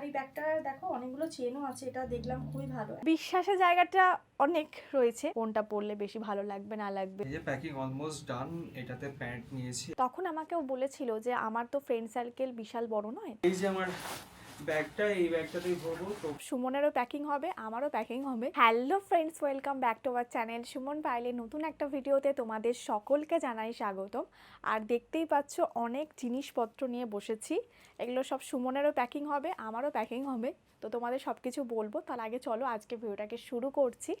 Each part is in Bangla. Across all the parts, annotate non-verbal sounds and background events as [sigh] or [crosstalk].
আর এই ব্যাগটা দেখো অনেকগুলো চেনও আছে এটা দেখলাম খুবই ভালো। বিশ্বাসের জায়গাটা অনেক রয়েছে। কোনটা পড়লে বেশি ভালো লাগবে না লাগবে? এই যে প্যাকিং অলমোস্ট ডান এটাতে প্যান্ট নিয়েছি। তখন আমাকেও বলেছিল যে আমার তো ফ্রেন্ড সার্কেল বিশাল বড় নয়? এই যে আমার ব্যাগটা, এই ব্যাগটাতেই ভরবো সুমনেরও প্যাকিং হবে, আমারও প্যাকিং হবে। Hello friends welcome back to our channel Suman পাইলে নতুন একটা ভিডিওতে তোমাদের সকলকে জানাই স্বাগতম। আর দেখতেই পাচ্ছ, অনেক জিনিসপত্র নিয়ে বসেছি। এগুলো সব সুমনেরও প্যাকিং হবে, আমারও প্যাকিং হবে। তো তোমাদের সব কিছু বলব। তার আগে চলো আজকে ভিডিওটাকে শুরু করছি।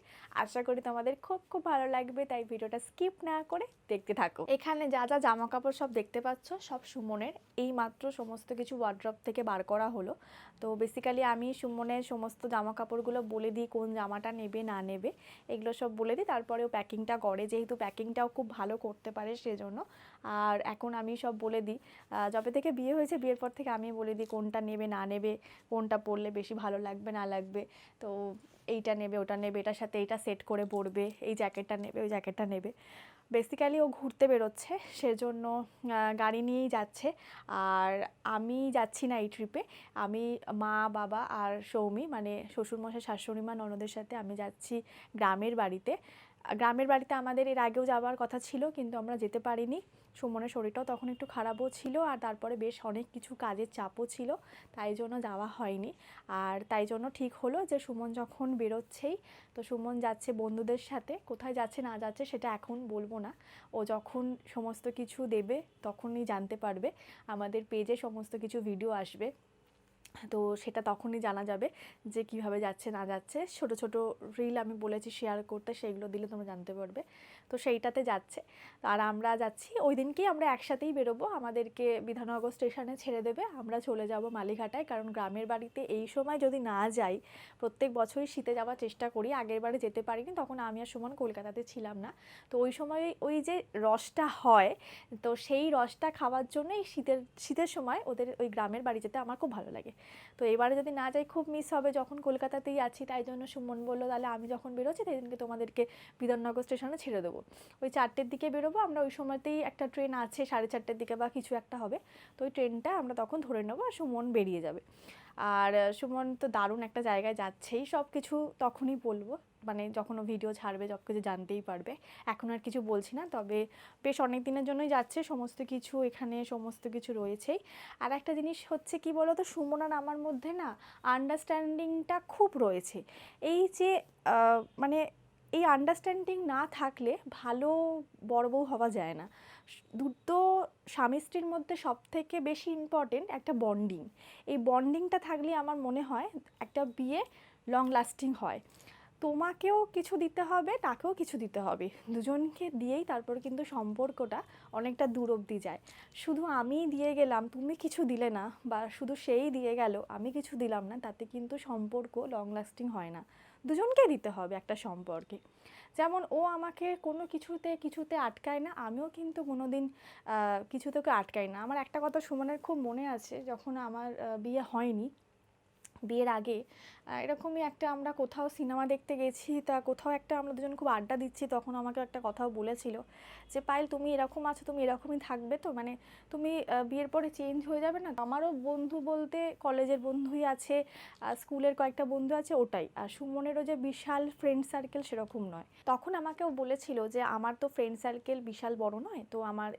আশা করি তোমাদের খুব খুব ভালো লাগবে, তাই ভিডিওটা স্কিপ না করে দেখতে থাকো। এখানে যা যা জামা কাপড় সব দেখতে পাচ্ছ, সব সুমনের। এই মাত্র সমস্ত কিছু ওয়ার্ড্রপ থেকে বার করা হলো। তো বেসিক্যালি আমি সুমনের সমস্ত জামা কাপড়গুলো বলে দিই, কোন জামাটা নেবে, না নেবে। এগুলো সব বলে দিই। তারপরেও প্যাকিংটা করে। যেহেতু প্যাকিংটাও খুব ভালো করতে পারে, সেজন্য আর এখন আমি সব বলে দিই। যবে থেকে বিয়ে হয়েছে, বিয়ের পর থেকে আমি বলে দিই কোনটা নেবে, না নেবে, কোনটা পরলে বেশি ভালো লাগবে, না লাগবে। তো এইটা নেবে, ওটা নেবে, এটার সাথে এইটা সেট করে পরবে, এই জ্যাকেটটা নেবে, ওই জ্যাকেটটা নেবে। বেসিক্যালি ও ঘুরতে বেরোচ্ছে, সেজন্য গাড়ি নিয়েই যাচ্ছে। আর আমি যাচ্ছি না এই ট্রিপে আমি মা, বাবা আর সৌমি মানে শ্বশুরমশাই শাশুড়ি মা ননদের সাথে আমি যাচ্ছি গ্রামের বাড়িতে। গ্রামের বাড়িতে আমাদের এর আগেও যাওয়ার কথা ছিল, কিন্তু আমরা যেতে পারিনি। সুমনের শরীরটাও তখন একটু খারাপও ছিল আর তারপরে বেশ অনেক কিছু কাজের চাপও ছিল, তাই জন্য যাওয়া হয়নি। আর তাই জন্য ঠিক হলো যে সুমন যখন বেরোচ্ছেই, তো সুমন যাচ্ছে বন্ধুদের সাথে, কোথায় যাচ্ছে না যাচ্ছে সেটা এখন বলব না। ও যখন সমস্ত কিছু দেবে তখনই জানতে পারবে, আমাদের পেজে সমস্ত কিছু ভিডিও আসবে। তো সেটা তখনই জানা যাবে যে কীভাবে যাচ্ছে, না যাচ্ছে। ছোট ছোট রিল আমি বলেছি শেয়ার করতে, সেগুলো দিলে তোমরা জানতে পারবে। তো সেইটাতে যাচ্ছে। আর আমরা যাচ্ছি, ওই দিনকেই আমরা একসাথেই বেরোবো। আমাদেরকে বিধাননগর স্টেশনে ছেড়ে দেবে। আমরা চলে যাব মালিঘাটায়। কারণ গ্রামের বাড়িতে এই সময় যদি না যাই, প্রত্যেক বছরই শীতে যাওয়ার চেষ্টা করি। আগের বারে যেতে পারিনি, তখন আমি আর সুমন কলকাতাতে ছিলাম না। তো ওই সময় ওই যে রসটা হয়, তো সেই রসটা খাওয়ার জন্য এই শীতের শীতের সময় ওদের ওই গ্রামের বাড়ি যেতে আমার খুব ভালো লাগে। তো এবারে যদি না যাই খুব মিস হবে যখন কলকাতাতেই আছি, তাই জন্য সুমন বলল, তাহলে আমি যখন বেরোচ্ছি তাই দিনকে তোমাদেরকে বিধাননগর স্টেশনে ছেড়ে দেবো। ওই চারটের দিকে বেরোবো, আমরা ওই সময়তেই একটা ট্রেন আছে, সাড়ে চারটের দিকে বা কিছু একটা হবে। তো ওই ট্রেনটা আমরা তখন ধরে নেব আর সুমন বেরিয়ে যাবে। আর সুমন তো দারুণ একটা জায়গায় যাচ্ছেই সব কিছু তখনই বলব। মানে যখন ও ভিডিও ছাড়বে সব কিছু জানতেই পারবে। এখন আর কিছু বলছি না, তবে বেশ অনেক দিনের জন্যই যাচ্ছে, সমস্ত কিছু এখানে, সমস্ত কিছু রয়েছেই। আর একটা জিনিস হচ্ছে কি বলো তো সুমন আর আমার মধ্যে না আন্ডারস্ট্যান্ডিংটা খুব রয়েছে। এই যে মানে এই আন্ডারস্ট্যান্ডিং না থাকলে ভালো বড় বউ হওয়া যায় না। দুটো স্বামী স্ত্রীর মধ্যে সব থেকে বেশি ইম্পর্টেন্ট একটা বন্ডিং এই বন্ডিংটা থাকলে আমার মনে হয় একটা বিয়ে লং লাস্টিং হয়। তোমাকেও কিছু দিতে হবে, তাকেও কিছু দিতে হবে। দুজনকে দিয়েই তারপর কিন্তু সম্পর্কটা অনেকটা দূর অবধি যায়। শুধু আমি দিয়ে গেলাম, তুমি কিছু দিলে না, বা শুধু সেই দিয়ে গেল, আমি কিছু দিলাম না, তাতে কিন্তু সম্পর্ক লং লাস্টিং হয় না। দুজনকে দিতে হবে একটা সম্পর্কে। যেমন ও আমাকে কোনো কিছুতে কিছুতে আটকায় না, আমিও কিন্তু কোনো দিন কিছুতে ওকে আটকাই না। আমার একটা কথা সুমনের খুব মনে আছে, যখন আমার বিয়ে হয়নি বিয়ের আগে। এরকমই একটা আমরা কোথাও সিনেমা দেখতে গেছি, তা কোথাও একটা আমরা দুজন খুব আড্ডা দিচ্ছি, তখন আমাকে একটা কথাও বলেছিল যে পাইল তুমি এরকম আছো, তুমি এরকমই থাকবে তো? মানে তুমি বিয়ের পরে চেঞ্জ হয়ে যাবে না? আমারও বন্ধু বলতে কলেজের বন্ধুই আছে স্কুলের কয়েকটা বন্ধু আছে, ওটাই। আর সুমনেরও যে বিশাল ফ্রেন্ড সার্কেল সেরকম নয়। তখন আমাকেও বলেছিল যে, আমার তো ফ্রেন্ড সার্কেল বিশাল বড় নয়, তো আমার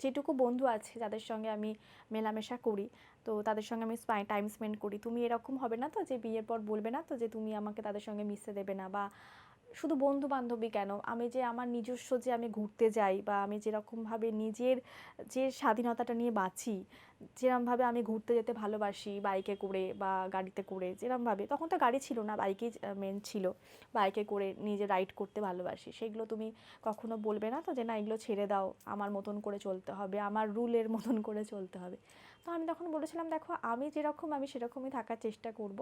যেটুকু বন্ধু আছে, যাদের সঙ্গে আমি মেলামেশা করি তো তাদের সঙ্গে আমি টাইম স্পেন্ড করি। তুমি এরকম হবে না তো যে বিয়ের পর বলবে না তো যে তুমি আমাকে তাদের সঙ্গে মিশতে দেবে না বা শুধু বন্ধু বান্ধবী কেন? আমি যে আমার নিজস্ব যে আমি ঘুরতে যাই বা আমি যেরকমভাবে নিজের যে স্বাধীনতাটা নিয়ে বাঁচি, যেরমভাবে আমি ঘুরতে যেতে ভালোবাসি বাইকে করে বা গাড়িতে করে, যেরমভাবে, তখন তো গাড়ি ছিল না বাইকেই মেন ছিল। বাইকে করে নিজে রাইড করতে ভালোবাসি। সেগুলো তুমি কখনো বলবে না তো যে না, এগুলো ছেড়ে দাও, আমার মতন করে চলতে হবে, আমার রুলের মতন করে চলতে হবে। তো আমি তখন বলেছিলাম, দেখো, আমি যেরকম, আমি সেরকমই থাকার চেষ্টা করব।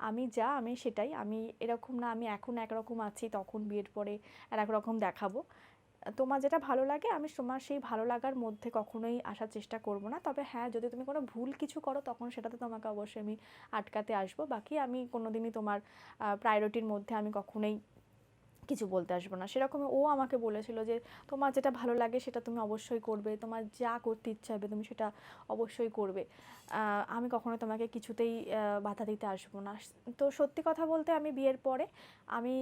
আমি যা, আমি সেটাই। আমি এরকম না, আমি এখন একরকম আছি, তখন বিয়ের পরে আর এক রকম দেখাবো। তোমার যেটা ভালো লাগে, আমি তোমার সেই ভালো লাগার মধ্যে কখনোই আসার চেষ্টা করব না। তবে হ্যাঁ যদি তুমি কোনো ভুল কিছু করো, তখন সেটাতে তোমাকে অবশ্যই আমি আটকাতে আসব। বাকি আমি কোনোদিনই তোমার প্রায়োরিটির মধ্যে আমি কখনোই কিছু বলতে আসব না। সেরকম ও আমাকে বলেছিল যে, তোমার যেটা ভালো লাগে সেটা তুমি অবশ্যই করবে। তোমার যা করতে ইচ্ছা হবে তুমি সেটা অবশ্যই করবে। আমি কখনো তোমাকে কিছুতেই বাধা দিতে আসব না। তো সত্যি কথা বলতে আমি বিয়ের পরে আমি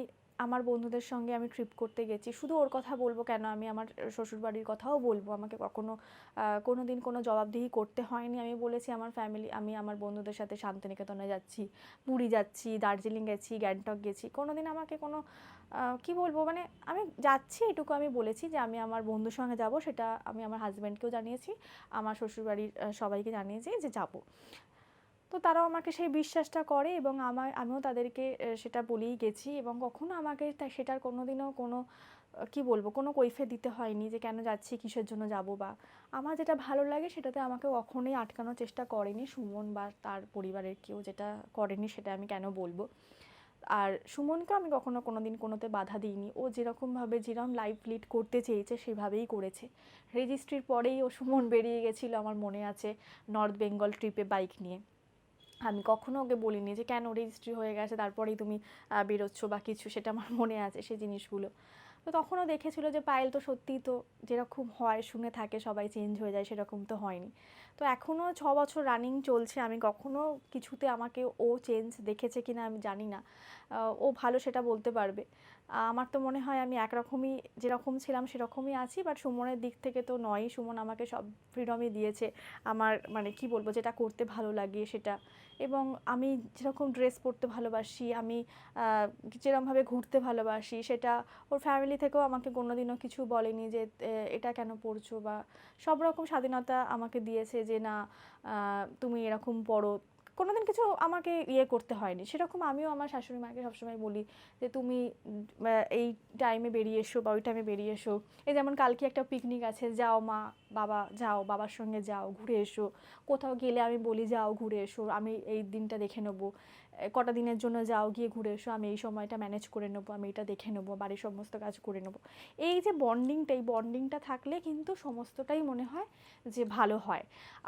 আমার বন্ধুদের সঙ্গে আমি ট্রিপ করতে গেছি। শুধু ওর কথা বলব কেন, আমি আমার শ্বশুরবাড়ির কথাও বলব। আমাকে কখনো কোনো দিন কোনো জবাবদিহি করতে হয়নি। আমি বলেছি, আমার ফ্যামিলি আমি আমার বন্ধুদের সাথে শান্তিনিকেতনে যাচ্ছি, পুরী যাচ্ছি, দার্জিলিং গেছি, গ্যাংটক গেছি। কোনো দিন আমাকে কোনো কি বলব মানে আমি যাচ্ছি এটুকু আমি বলেছি যে, আমি আমার বন্ধুর সঙ্গে যাব। সেটা আমি আমার হাজব্যান্ডকেও জানিয়েছি, আমার শ্বশুরবাড়ির সবাইকে জানিয়েছি যে, যাব। তো তারাও আমাকে সেই বিশ্বাসটা করে এবং আমার আমিও তাদেরকে সেটা বলেই গেছি এবং কখনো আমাকে সেটার কোনো দিনও কোনো কি বলব, কোনো কৈফে দিতে হয়নি যে কেন যাচ্ছি, কিসের জন্য যাব বা। আমার যেটা ভালো লাগে সেটাতে আমাকে কখনোই আটকানোর চেষ্টা করেনি সুমন বা তার পরিবারের কেউ যেটা করেনি সেটা আমি কেন বলব। আর সুমনকে আমি কখনো কোনো দিন কোনোতে বাধা দিইনি। ও যেরকমভাবে যেরকম লাইফ লিড করতে চেয়েছে সেভাবেই করেছে। রেজিস্ট্রির পরেই ও সুমন বেরিয়ে গেছিল আমার মনে আছে নর্থ বেঙ্গল ট্রিপে বাইক নিয়ে। আমি কখনো ওকে বলিনি যে, কেন রেজিস্ট্রি হয়ে গেছে? তারপরেই তুমি বেরোচ্ছ বা কিছু। সেটা আমার মনে আছে সেই জিনিসগুলো। তো তখনও দেখেছিল যে, পায়েল তো সত্যিই তো যেরকম হয়, শুনে থাকে, সবাই চেঞ্জ হয়ে যায়, সেরকম তো হয়নি। তো এখনও ছ বছর রানিং চলছে। আমি কখনো কিছুতে আমাকে ও চেঞ্জ দেখেছে কিনা আমি জানি না। ও ভালো সেটা বলতে পারবে। আমার তো মনে হয় আমি একরকমই যেরকম ছিলাম সেরকমই আছি বাট সুমনের দিক থেকে তো নয় সুমন আমাকে সব ফ্রিডমই দিয়েছে আমার মানে কি বলব, যেটা করতে ভালো লাগে সেটা। এবং আমি যেরকম ড্রেস পরতে ভালোবাসি, আমি যেরকমভাবে ঘুরতে ভালোবাসি সেটা ওর ফ্যামিলি থেকেও আমাকে কোনোদিনও কিছু বলেনি যে এটা কেন পড়ছো বা সব রকম স্বাধীনতা আমাকে দিয়েছে যে, না তুমি এরকম পড়ো কোনোদিন কিছু আমাকে ইয়ে করতে হয়নি। সেরকম আমিও আমার শাশুড়ি মাকে সবসময় বলি যে, তুমি এই টাইমে বেরিয়ে এসো বা ওই টাইমে বেরিয়ে এসো। এই যেমন কালকে একটা পিকনিক আছে, যাও মা বাবা যাও, বাবার সঙ্গে যাও, ঘুরে এসো। কোথাও গেলে আমি বলি, যাও, ঘুরে এসো, আমি এই দিনটা দেখে নেব। কটা দিনের জন্য যাও, গিয়ে ঘুরে এসো, আমি এই সময়টা ম্যানেজ করে নেব, আমি এটা দেখে নেব, বাড়ির সমস্ত কাজ করে নেব। এই যে বন্ডিংটা এই বন্ডিংটা থাকলে কিন্তু সমস্তটাই মনে হয় যে ভালো হয়।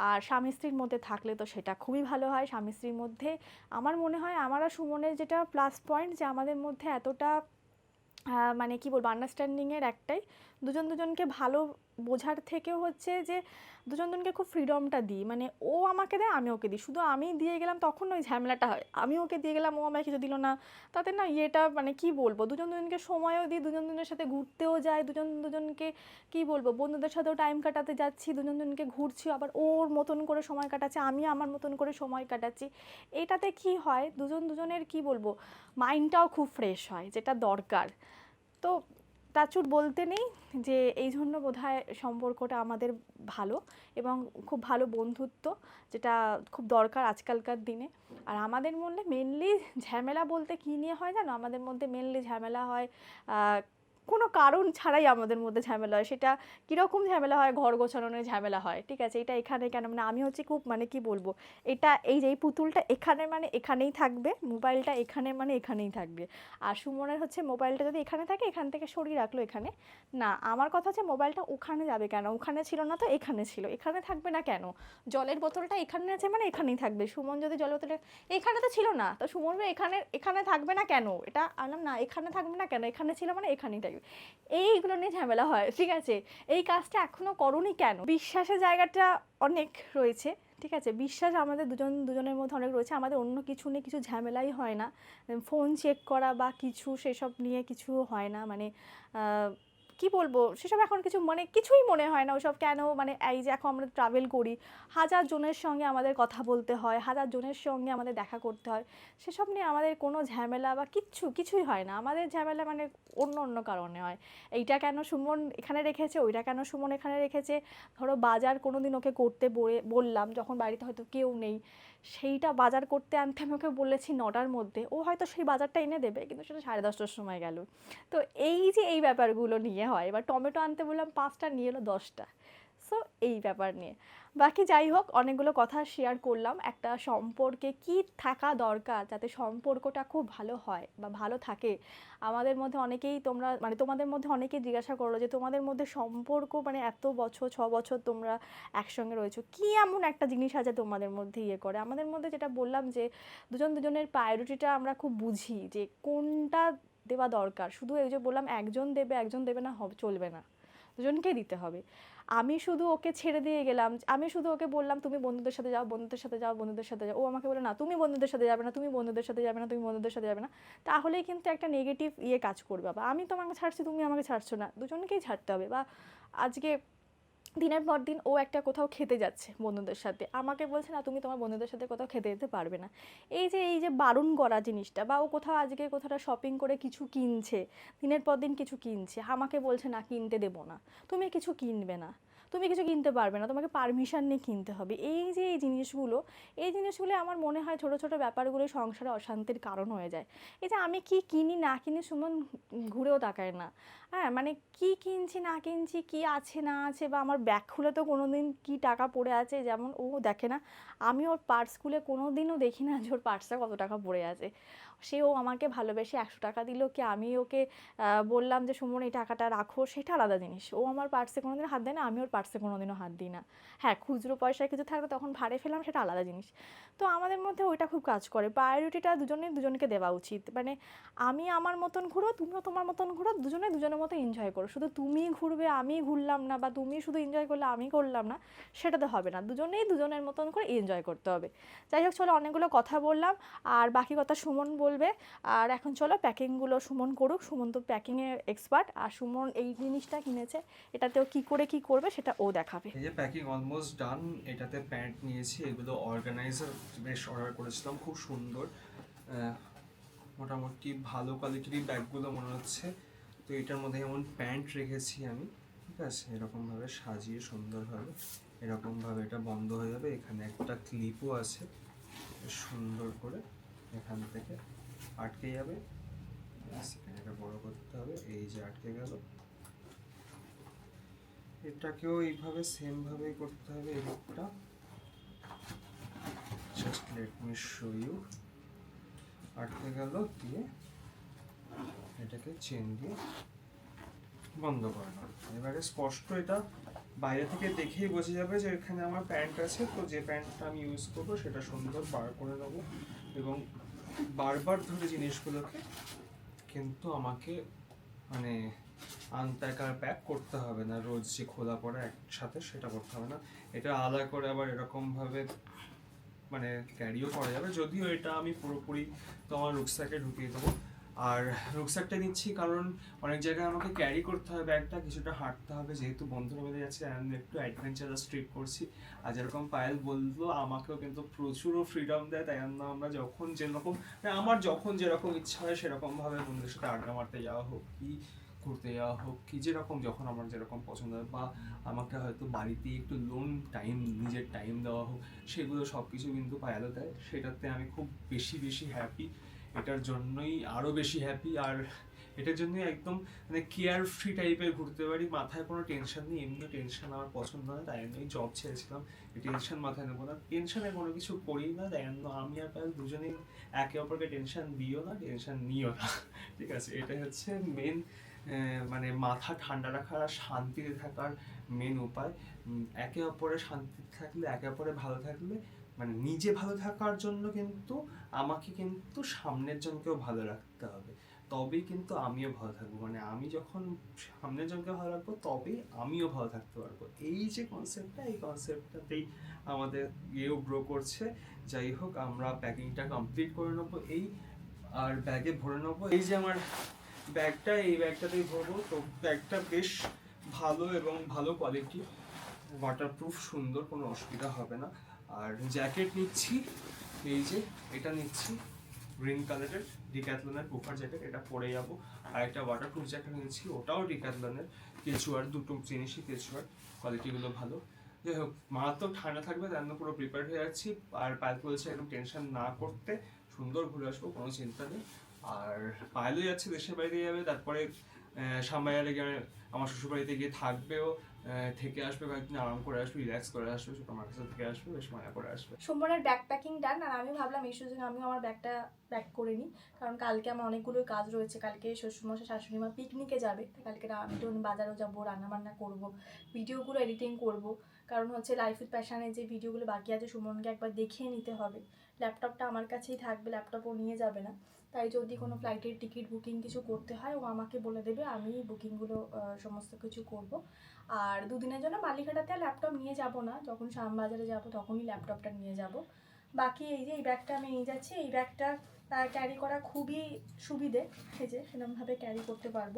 আর স্বামী স্ত্রীর মধ্যে থাকলে তো সেটা খুবই ভালো হয়। স্বামী স্ত্রীর মধ্যে আমার মনে হয়, আমার আর সুমনের যেটা প্লাস পয়েন্ট যে আমাদের মধ্যে এতটা মানে কি বলব আন্ডারস্ট্যান্ডিংয়ের একটাই, দুজন দুজনকে ভালো বোঝার থেকেও হচ্ছে যে দুজন দুজনকে খুব ফ্রিডমটা দিই। মানে ও আমাকে দেয়, আমি ওকে দিই। শুধু আমি দিয়ে গেলাম তখন ওই ঝামেলাটা হয়। আমি ওকে দিয়ে গেলাম, ও আমাকে কিছু দিল না। তাতে না ইয়েটা মানে কি বলব? দুজন দুজনকে সময়ও দিই দুজন দুজনের সাথে ঘুরতেও যাই দুজন দুজনকে কি বলব? বন্ধুদের সাথেও টাইম কাটাতে যাচ্ছি দুজন দুজনকে ঘুরছি, আবার ওর মতন করে সময় কাটাচ্ছে, আমি আমার মতন করে সময় কাটাচ্ছি। এটাতে কি হয়? দুজন দুজনের কি বলব? মাইন্ডটাও খুব ফ্রেশ হয়, যেটা দরকার। তো টাচুট বলতে নেই যে এই জন্য বোধহয় সম্পর্কটা আমাদের ভালো এবং খুব ভালো বন্ধুত্ব, যেটা খুব দরকার আজকালকার দিনে। আর আমাদের মধ্যে মেনলি ঝামেলা বলতে কী নিয়ে হয় জানো? আমাদের মধ্যে মেনলি ঝামেলা হয় কোনো কারণ ছাড়াই আমাদের মধ্যে ঝামেলা হয়। সেটা কীরকম ঝামেলা হয়? ঘর গোছানোর ঝামেলা হয়। ঠিক আছে, এটা এখানে কেন? মানে আমি হচ্ছে খুব মানে কি বলব? এটা এই যে এই পুতুলটা এখানে মানে এখানেই থাকবে, মোবাইলটা এখানে মানে এখানেই থাকবে। আর সুমনের হচ্ছে মোবাইলটা যদি এখানে থাকে, এখান থেকে সরিয়ে রাখল এখানে। না, আমার কথা হচ্ছে মোবাইলটা ওখানে যাবে কেন? ওখানে ছিল না তো এখানে ছিল। এখানে থাকবে না কেন? জলের বোতলটা এখানে আছে মানে এখানেই থাকবে। সুমন যদি জলের বোতলটা এখানে তো ছিল না। তো সুমন এখানে এখানে থাকবে না কেন? এটা আনলাম না, এখানে থাকবে না কেন? এখানে ছিল মানে এখানেই থাকবে। এইগুলো নিয়ে ঝামেলা হয়, ঠিক আছে? এই কাজটা এখনও করনি কেন? বিশ্বাসের জায়গাটা অনেক রয়েছে, ঠিক আছে? বিশ্বাস আমাদের দুজন, দুজনের মধ্যে অনেক রয়েছে, আমাদের অন্য কিছু নিয়ে কিছু ঝামেলাই হয় না। ফোন চেক করা বা কিছু সেসব নিয়ে কিছু হয় না মানে কি বলব? সেসব এখন কিছু মানে কিছুই মনে হয় না ওইসব কেন? মানে এই যে এখন আমরা ট্রাভেল করি, হাজার জনের সঙ্গে আমাদের কথা বলতে হয়, হাজার জনের সঙ্গে আমাদের দেখা করতে হয়। সেসব নিয়ে আমাদের কোনো ঝামেলা বা কিচ্ছু, কিছুই হয় না। আমাদের ঝামেলা মানে অন্য অন্য কারণে হয়। এইটা কেন সুমন এখানে রেখেছে, ওইটা কেন সুমন এখানে রেখেছে? ধরো বাজার কোনো দিন ওকে করতে বলে- বললাম, যখন বাড়িতে হয়তো কেউ নেই। সেইটা বাজার করতে আনতে আমি ওকে বলেছি নটার মধ্যে। ও হয়তো সেই বাজারটা এনে দেবে, কিন্তু সেটা সাড়ে দশটার সময় গেল। তো এই যে এই ব্যাপারগুলো নিয়ে হয়, এবার টমেটো আনতে বললাম পাঁচটা, নিয়ে এলো দশটা। সো এই ব্যাপার নিয়ে। বাকি যাই হোক, অনেকগুলো কথা শেয়ার করলাম। একটা সম্পর্কে কি থাকা দরকার যাতে সম্পর্কটা খুব ভালো হয় বা ভালো থাকে। আমাদের মধ্যে অনেকেই তোমরা মানে তোমাদের মধ্যে অনেকেই জিজ্ঞাসা করল যে তোমাদের মধ্যে সম্পর্ক মানে এত বছর, ছ বছর তোমরা একসঙ্গে রয়েছো, কি এমন একটা জিনিস আছে তোমাদের মধ্যে ইয়ে করে? আমাদের মধ্যে যেটা বললাম যে দুজন দুজনের প্রায়োরিটিটা আমরা খুব বুঝি যে কোনটা দেওয়া দরকার। শুধু এই যে বললাম, একজন দেবে একজন দেবে না চলবে না। দুজনকেই দিতে হবে। আমি শুধু ওকে ছেড়ে দিয়ে গেলাম, আমি শুধু ওকে বললাম, তুমি বন্ধুদের সাথে যাও, বন্ধুদের সাথে যাও, বন্ধুদের সাথে যাও। ও আমাকে বলে না, তুমি বন্ধুদের সাথে যাবে না, তুমি বন্ধুদের সাথে যাবে না, তুমি বন্ধুদের সাথে যাবে না। তাহলেই কিন্তু একটা নেগেটিভ ইয়ে কাজ করবে। বা আমি তোমাকে ছাড়ছি, তুমি আমাকে ছাড়ছো না। দুজনকেই ছাড়তে হবে। বা আজকে দিনের পর দিন ও একটা কোথাও খেতে যাচ্ছে বন্ধুদের সাথে। আমাকে বলছে, না, তুমি তোমার বন্ধুদের সাথে কোথাও খেতে যেতে পারবে না। এই যে এই যে বারণ করা জিনিসটা বা ও কোথাও আজকে কোথাও শপিং করে কিছু কিনছে, দিনের পর দিন কিছু কিনছে, আমাকে বলছে, না, কিনতে দেবো না। তুমি কিছু কিনবে না। তুমি কিছু কিনতে পারবে না, তোমাকে পারমিশন নিয়ে কিনতে হবে। এই যে এই জিনিসগুলো এই জিনিসগুলো আমার মনে হয় ছোটো ছোটো ব্যাপারগুলো সংসারে অশান্তির কারণ হয়ে যায়। এই যে আমি কি কিনি, না কিনি সুমন ঘুরেও তাকায় না। হ্যাঁ মানে কি কিনছি, না কিনছি, কি আছে, না আছে, বা আমার ব্যাগ খুলে তো কোনো দিন কী টাকা পড়ে আছে, যেমন ও দেখে না, আমি ওর পার্স খুলে কোনো দিনও দেখি না যে ওর পার্সে কত টাকা পড়ে আছে। সে ও আমাকে ভালোবেসে একশো টাকা দিল কি আমি ওকে বললাম যে, সুমন, এই টাকাটা রাখো। সেটা আলাদা জিনিস। ও আমার পার্সে কোনো দিন হাত দেয় না, আমি ওর পার্সে কোনোদিনও হাত দিই না। হ্যাঁ খুচরো পয়সা কিছু থাকলে তখন ভাড়ে ফেলাম সেটা আলাদা জিনিস। তো আমাদের মধ্যে ওইটা খুব কাজ করে। প্রায়োরিটিটা দুজনে দুজনকে দেওয়া উচিত। মানে আমি আমার মতন ঘুরো, তুমিও তোমার মতন ঘুরো, দুজনে দুজনের মতো এনজয় করো। শুধু তুমি ঘুরবে, আমি ঘুরলাম না বা তুমি শুধু এনজয় করলে, আমি করলাম না সেটা তো হবে না। দুজনেই দুজনের মতন করে এনজয় করতে হবে। যাই হোক, চলো অনেকগুলো কথা বললাম। আর বাকি কথা সুমন বলবে। আর এখন চলো প্যাকিংগুলো সুমন করুক। সুমন তো প্যাকিংয়ের এক্সপার্ট আর সুমন এই জিনিসটা কিনেছে, এটাতেও কি করে কি করবে সেটা ও দেখাবে। এই যে প্যাকিং অলমোস্ট ডান এটাতে প্যান্ট নিয়েছি, এগুলো অর্গানাইজার বেশ অর্ডার করেছিলাম, খুব সুন্দর। মোটামুটি ভালো কোয়ালিটির ব্যাগগুলো মনে হচ্ছে। তো এটার মধ্যে যেমন প্যান্ট রেখেছি আমি, ঠিক আছে? এরকমভাবে সাজিয়ে সুন্দরভাবে, এরকমভাবে এটা বন্ধ হয়ে যাবে। এখানে একটা ক্লিপও আছে সুন্দর করে এখান থেকে। আটকে যাবে। এটা বড় করতে হবে। এই যে আটকে গেল। এটাকেও এইভাবে সেম ভাবে করতে হবে এই just let me show you আটকে গেল, দিয়ে এটাকে চেন দিয়ে বন্ধ করে নাও। এবারে স্পষ্ট এটা বাইরে থেকে দেখেই বোঝা যাবে যে এখানে আমার প্যান্ট আছে। তো যে প্যান্টটা আমি ইউজ করব, সেটা সুন্দর বার করে নেব। এবং বারবার ধরে জিনিসগুলোকে, কিন্তু আমাকে মানে আনপ্যাক আর প্যাক করতে হবে না। রোজ যে খোলা পড়া একসাথে সেটা করতে হবে না। এটা আলাদা করে আবার এরকমভাবে মানে ক্যারিও করা যাবে। যদিও এটা আমি পুরোপুরি তোমার রুকস্যাকে ঢুকিয়ে দেবো। আর রুকস্যাকটা নিচ্ছি কারণ অনেক জায়গায় আমাকে ক্যারি করতে হবে ব্যাগটা, কিছুটা হাঁটতে হবে, যেহেতু বন্ধুরা মিলে যাচ্ছে আমি একটু অ্যাডভেঞ্চারাস ট্রিপ করছি। আর যেরকম পায়েল বলল, আমাকেও কিন্তু প্রচুর ফ্রিডম দেয়, তাই জন্য আমরা যখন যেরকম মানে আমার যখন যেরকম ইচ্ছা হয় সেরকমভাবে বন্ধুদের সাথে আড্ডা মারতে যাওয়া হোক, কি ঘুরতে যাওয়া হোক, কি যেরকম, যখন আমার যেরকম পছন্দ হয়, বা আমাকে হয়তো বাড়িতে একটু লোন টাইম নিজের টাইম দেওয়া হোক, সেগুলো সব কিছু কিন্তু পায়ালো দেয়। সেটাতে আমি খুব বেশি বেশি হ্যাপি এটার জন্যই আরও বেশি হ্যাপি আর এটার জন্যই একদম মানে কেয়ার ফ্রি টাইপের ঘুরতে পারি। মাথায় কোনো টেনশন নেই, এমনি টেনশন আমার পছন্দ নয় তাই জন্যই জব ছেড়েছিলাম। টেনশন মাথায় নেব না। টেনশনে কোনো কিছু করি না, তাই জন্য আমি আর পায়েল দুজনেই একে অপরকে টেনশন দিও না টেনশন নিও না। [laughs] ঠিক আছে এটা হচ্ছে মেন মানে মাথা ঠান্ডা রাখার আর শান্তিতে থাকার মেন উপায়। একে অপরের শান্তিতে থাকলে, একে অপরে ভালো থাকলে মানে নিজে ভালো থাকার জন্য কিন্তু আমাকে কিন্তু সামনের জনকেও ভালো রাখতে হবে। তবেই কিন্তু আমিও ভালো থাকব। মানে আমি যখন সামনের জনকে ভালো রাখব, তবেই আমিও ভালো থাকতে পারব। এই যে কনসেপ্টটা এই কনসেপ্টটাতেই আমাদের ইয়েও গ্রো করছে। যাই হোক, আমরা প্যাকিংটা কমপ্লিট করে নেব। এই আর ব্যাগে ভরে নেব। এই যে আমার ব্যাগটা এই ব্যাগটাতেই ভরবো। তো ব্যাগটা বেশ ভালো এবং ভালো কোয়ালিটি ওয়াটারপ্রুফ সুন্দর, কোনো অসুবিধা হবে না। আর জ্যাকেট নিচ্ছি, এই যে এটা নিচ্ছি গ্রিন কালারের ডিক্যাথলনের পুফার জ্যাকেট এটা পরে যাব। আর একটা ওয়াটারপ্রুফ জ্যাকেট নিচ্ছি, ওটাও ডিক্যাথলনের কেচুয়ার, দুটো জিনিসই কেচুয়ার কোয়ালিটিগুলো ভালো। যাই হোক, মারাত্মক ঠান্ডা থাকবে, তার জন্য পুরো প্রিপেয়ার হয়ে যাচ্ছি। আর পায়েল বলেছে একদম টেনশন না করতে, সুন্দর ঘুরে আসব, কোনো চিন্তা নেই। আর পায়েলও যাচ্ছে, দেশের বাড়িতে যাবে, তারপরে সামাইয়ারে গিয়ে, আমার শ্বশুরবাড়িতে গিয়ে থাকবেও। থেকে আসবে কয়েকদিন আরাম করে আসবে রিল্যাক্স করে আসবে ছোটো মার কাছে থেকে আসবে, বেশ মজা করে আসবে। সোমবারের ব্যাগ প্যাকিং ডান আর আমি ভাবলাম এই সুযোগে আমিও আমার ব্যাগটা প্যাক করে নিই, কারণ কালকে আমার অনেকগুলো কাজ রয়েছে। কালকে শ্বশুরমশাই শাশুড়ি মা পিকনিকে যাবে কালকে আমি বাজারেও যাব, রান্নাবান্না করব ভিডিওগুলো এডিটিং করব, কারণ হচ্ছে লাইফ উইথ প্যাশানের যে ভিডিওগুলো বাকি আছে, সুমনকে একবার দেখিয়ে নিতে হবে। ল্যাপটপটা আমার কাছেই থাকবে ল্যাপটপও নিয়ে যাবে না। তাই যদি কোনো ফ্লাইটের টিকিট বুকিং কিছু করতে হয়, ও আমাকে বলে দেবে, আমি বুকিংগুলো সমস্ত কিছু করব। আর দুদিনের জন্য বালিঘাটাতে ল্যাপটপ নিয়ে যাব না। যখন শ্যামবাজারে যাব, তখনই ল্যাপটপটা নিয়ে যাব। বাকি এই যে, এই ব্যাগটা আমি নিয়ে যাচ্ছি, এই ব্যাগটা ক্যারি করা খুবই সুবিধে। এই যে সেরকমভাবে ক্যারি করতে পারব।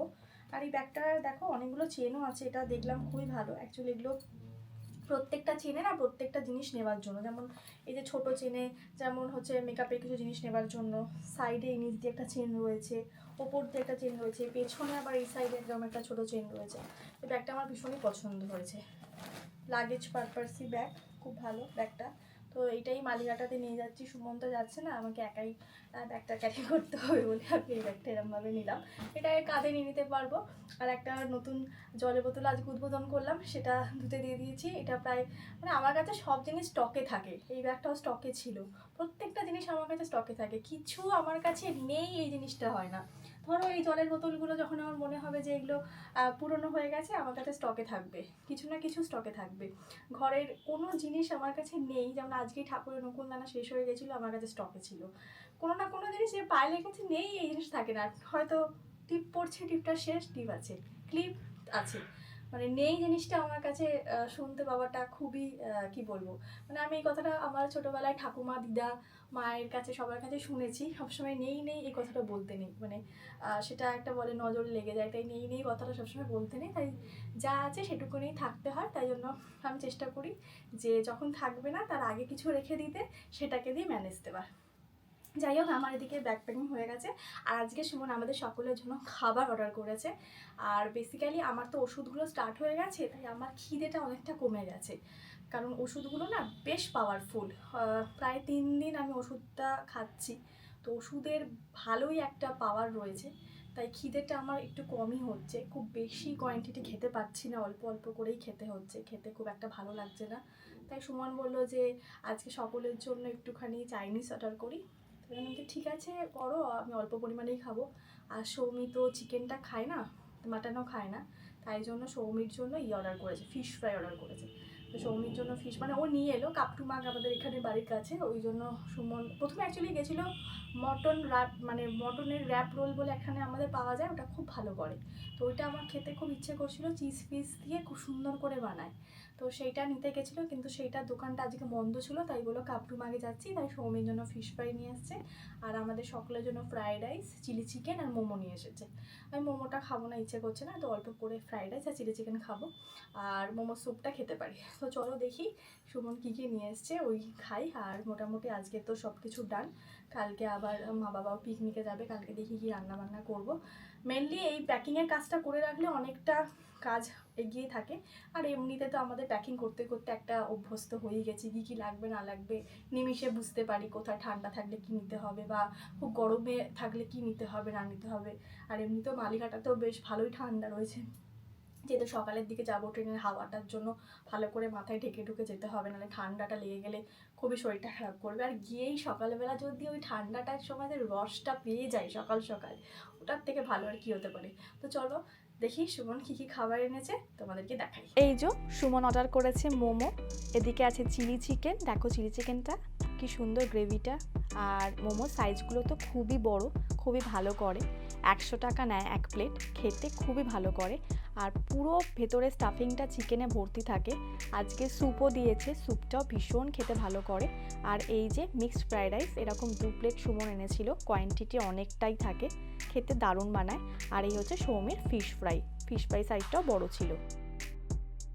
আর এই ব্যাগটা দেখো, অনেকগুলো চেনও আছে, এটা দেখলাম খুবই ভালো। অ্যাকচুয়ালি এগুলো প্রত্যেকটা চেনে না প্রত্যেকটা জিনিস নেওয়ার জন্য। যেমন এই যে ছোট চেনে যেমন হচ্ছে মেকআপের কিছু জিনিস নেওয়ার জন্য সাইডে এই নিচ দিয়ে একটা চেন রয়েছে, ওপর দিয়ে একটা চেন রয়েছে, পেছনে আবার এই সাইডে একদম একটা ছোট চেন রয়েছে। এই ব্যাগটা আমার ভীষণই পছন্দ হয়েছে। লাগেজ পারপাসই ব্যাগ খুব ভালো ব্যাগটা। তো এইটাই মালিকাটাতে নিয়ে যাচ্ছি। সুমন্ত যাচ্ছে না, আমাকে একাই ব্যাগটা ক্যারি করতে হবে বলে আমি এই ব্যাগটা এরমভাবে নিলাম। এটা কাঁধে নিয়ে নিতে পারব। আর একটা নতুন জলের বোতল আজকে উদ্বোধন করলাম, সেটা ধুতে দিয়ে দিয়েছি। এটা প্রায় মানে আমার কাছে সব জিনিস স্টকে থাকে। এই ব্যাগটাও স্টকে ছিল। প্রত্যেকটা জিনিস আমার কাছে স্টকে থাকে। কিছু আমার কাছে নেই এই জিনিসটা হয় না। ধরো এই জলের বোতলগুলো যখন আমার মনে হবে যে এগুলো পুরনো হয়ে গেছে, আমার কাছে স্টকে থাকবে। কিছু না কিছু স্টকে থাকবে। ঘরের কোনো জিনিস আমার কাছে নেই। যেমন আজকেই ঠাকুরের নকুলদানা শেষ হয়ে গেছিল, আমার কাছে স্টকে ছিল। কোনো না কোনো জিনিস যে পায়ে লেগেছে নেই, এই জিনিস থাকে না। হয়তো টিপ পড়ছে, টিপটা শেষ, টিপ আছে। ক্লিপ আছে। মানে নেই জিনিসটা আমার কাছে শুনতে পাওয়াটা খুবই কি বলব? মানে আমি এই কথাটা আমার ছোটোবেলায় ঠাকুমা, দিদা, মায়ের কাছে, সবার কাছে শুনেছি। সবসময় নেই নেই এই কথাটা বলতে নেই। মানে সেটা একটা বলে নজর লেগে যায়। তাই নেই নেই কথাটা সবসময় বলতে নেই। তাই যা আছে সেটুকুনেই থাকতে হয়। তাই জন্য আমি চেষ্টা করি যে যখন থাকবে না, তার আগে কিছু রেখে দিতে, সেটাকে দিয়ে ম্যানেজ দেওয়ার। যাই হোক, আমার এদিকে ব্যাগ প্যাকিং হয়ে গেছে। আর আজকে সুমন আমাদের সকলের জন্য খাবার অর্ডার করেছে। আর বেসিক্যালি আমার তো ওষুধগুলো স্টার্ট হয়ে গেছে, তাই আমার খিদেটা অনেকটা কমে গেছে। কারণ ওষুধগুলো না বেশ পাওয়ারফুল প্রায় তিন দিন আমি ওষুধটা খাচ্ছি। তো ওষুধের ভালোই একটা পাওয়ার রয়েছে। তাই খিদেটা আমার একটু কমই হচ্ছে। খুব বেশি কোয়ান্টিটি খেতে পারছি না, অল্প অল্প করেই খেতে হচ্ছে। খেতে খুব একটা ভালো লাগছে না। তাই সুমন বলল যে, আজকে সকলের জন্য একটুখানি চাইনিজ অর্ডার করি। বললাম ঠিক আছে, করো, আমি অল্প পরিমাণেই খাব। আর সৌমি তো চিকেনটা খায় না, মাটনও খায় না, তাই জন্য সৌমির জন্য ই অর্ডার করেছে ফিশ ফ্রাই অর্ডার করেছে। তো সৌমির জন্য ফিশ মানে ও নিয়ে এলো কাপটু মাগ আমাদের এখানে বাড়ির কাছে, ওই জন্য সুমন, প্রথমে অ্যাকচুয়ালি গেছিল মটন র্যাপ মানে মটনের র্যাপ রোল বলে এখানে আমাদের পাওয়া যায়, ওটা খুব ভালো করে। তো ওইটা আমার খেতে খুব ইচ্ছে করছিল চিজ পিস দিয়ে খুব সুন্দর করে বানায়। তো সেইটা নিতে গেছিল, কিন্তু সেইটা দোকানটা আজকে বন্ধ ছিল, তাই বলো কাপটু মাগে যাচ্ছি, তাই সৌমির জন্য ফিশ ফ্রাই নিয়ে এসছে আর আমাদের সকলের জন্য ফ্রায়েড রাইস চিলি চিকেন আর মোমো নিয়ে এসেছে। আমি মোমোটা খাব না, ইচ্ছে করছে না, তো অল্প করে ফ্রায়েড রাইস আর চিলি চিকেন খাব, আর মোমো স্যুপটা খেতে পারি। তো চলো দেখি সুমন কী কী নিয়ে এসছে, ওই খাই, আর মোটামুটি আজকে তো সব কিছু ডান কালকে আবার মা বাবাও পিকনিকে যাবে, কালকে দেখি কি রান্না বান্না করব। মেনলি এই প্যাকিংয়ের কাজটা করে রাখলে অনেকটা কাজ এগিয়ে থাকে। আর এমনিতে তো আমাদের প্যাকিং করতে করতে একটা অভ্যস্ত হয়ে গেছি, কী কী লাগবে না লাগবে। নিমিষে বুঝতে পারি কোথায় ঠান্ডা থাকলে কী নিতে হবে বা খুব গরমে থাকলে কী নিতে হবে, না নিতে হবে। আর এমনিতেও মালিঘাটাতেও বেশ ভালোই ঠান্ডা রয়েছে। যেহেতু সকালের দিকে যাব ট্রেনের হাওয়াটার জন্য, ভালো করে মাথায় ঢেকে ঢুকে যেতে হবে, নাহলে ঠান্ডাটা লেগে গেলে খুবই শরীরটা খারাপ করবে। আর গিয়েই সকালবেলা যদি ওই ঠান্ডাটার সময় রসটা পেয়ে যায় সকাল সকাল, ওটার থেকে ভালো আর কি হতে পারে। তো চলো দেখি সুমন কি কি খাবার এনেছে, তোমাদেরকে দেখাই। এই যে, সুমন অর্ডার করেছে মোমো, এদিকে আছে চিলি চিকেন, দেখো চিলি চিকেনটা। কি সুন্দর গ্রেভিটা। আর মোমো সাইজগুলো তো খুবই বড়, খুবই ভালো করে। একশো টাকা নেয় এক প্লেট, খেতে খুবই ভালো করে। আর পুরো ভেতরে স্টাফিংটা চিকেনে ভর্তি থাকে। আজকে স্যুপও দিয়েছে, স্যুপটাও ভীষণ খেতে ভালো করে। আর এই যে মিক্সড ফ্রাইড রাইস, এরকম দু প্লেট সুমন এনেছিল কোয়ান্টিটি অনেকটাই থাকে। খেতে দারুণ বানায়। আর এই হচ্ছে সৌমির ফিশ ফ্রাই ফিশ ফ্রাই সাইজটাও বড় ছিল।